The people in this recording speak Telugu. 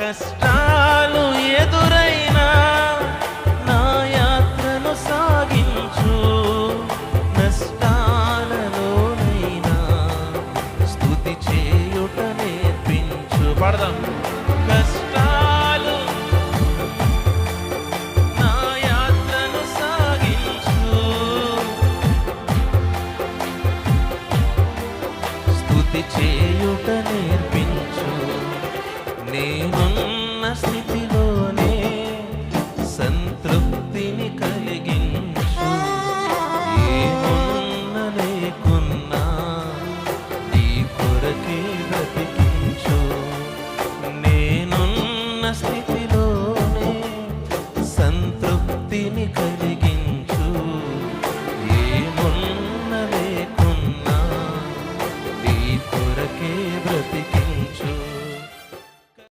కష్టాలు ఎదురైనా నా యాత్రను సాగించు. నష్టాలలోనైనా స్థుతి చేయుట నేర్పించు. పడదాం. కష్టాలు నా యాత్రను సాగించు. స్థుతి చేయుట నేర్పించు. నేను స్థితిలోనే సంతృప్తిని కలిగించు. లేకున్నా నేనున్న స్థితిలోనే సంతృప్తిని కలిగి